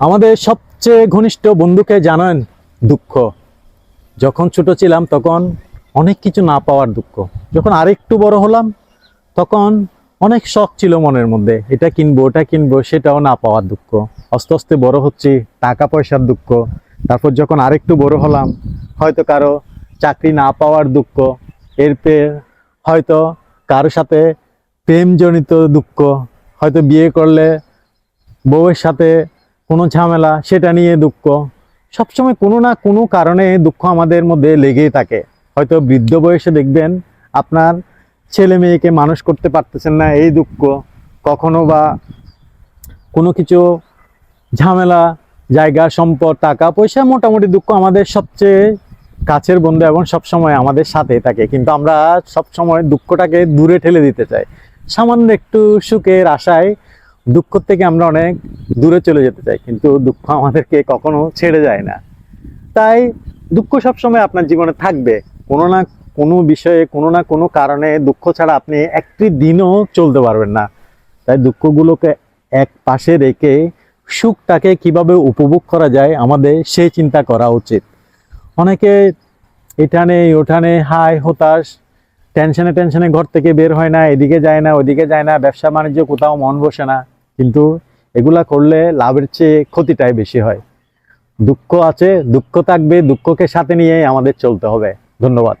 আমাদের সবচেয়ে ঘনিষ্ঠ বন্ধুকে জানান দুঃখ। যখন ছোট ছিলাম তখন অনেক কিছু না পাওয়ার দুঃখ। যখন আরেকটু বড় হলাম তখন অনেক শখ ছিল মনের মধ্যে। এটা কিনবো, ওটা কিনবো, সেটাও না পাওয়ার দুঃখ। আস্তে আস্তে বড় হচ্ছি, টাকা পয়সার দুঃখ। তারপর যখন আরেকটু বড় হলাম, হয়তো কারও চাকরি না পাওয়ার দুঃখ। এরপর হয়তো কারোর সাথে প্রেমজনিত দুঃখ। হয়তো বিয়ে করলে বউয়ের সাথে কোনো ঝামেলা, সেটা নিয়ে দুঃখ। সবসময় কোনো না কোনো কারণে দুঃখ আমাদের মধ্যে লেগেই থাকে। হয়তো বৃদ্ধ বয়সে দেখবেন, আপনার ছেলে মেয়েকে মানুষ করতে পারতেছেন না, এই দুঃখ। কখনো বা কোনো কিছু ঝামেলা, জায়গা, সম্পদ, টাকা, পয়সা মোটামুটি দুঃখ আমাদের সবচেয়ে কাছের বন্ধু এবং সবসময় আমাদের সাথে থাকে। কিন্তু আমরা সবসময় দুঃখটাকে দূরে ঠেলে দিতে চাই। সামান্য একটু সুখের আশায় দুঃখ থেকে আমরা অনেক দূরে চলে যেতে চাই, কিন্তু দুঃখ আমাদেরকে কখনো ছেড়ে যায় না। তাই দুঃখ সবসময় আপনার জীবনে থাকবে। কোনো না কোনো বিষয়ে, কোনো না কোনো কারণে দুঃখ ছাড়া আপনি একটি দিনও চলতে পারবেন না। তাই দুঃখগুলোকে এক পাশে রেখে সুখটাকে কীভাবে উপভোগ করা যায় আমাদের সেই চিন্তা করা উচিত। অনেকে এটা নেই ওটা নেই হাই হতাশ টেনশনে টেনশনে ঘর থেকে বের হয় না, এদিকে যায় না, ওদিকে যায় না, ব্যবসা বাণিজ্য কোথাও মন বসে না। কিন্তু এগুলা করলে লাভের চেয়ে ক্ষতিটাই বেশি হয়। দুঃখ আছে, দুঃখ থাকবে, দুঃখকে সাথে নিয়ে আমাদের চলতে হবে। ধন্যবাদ।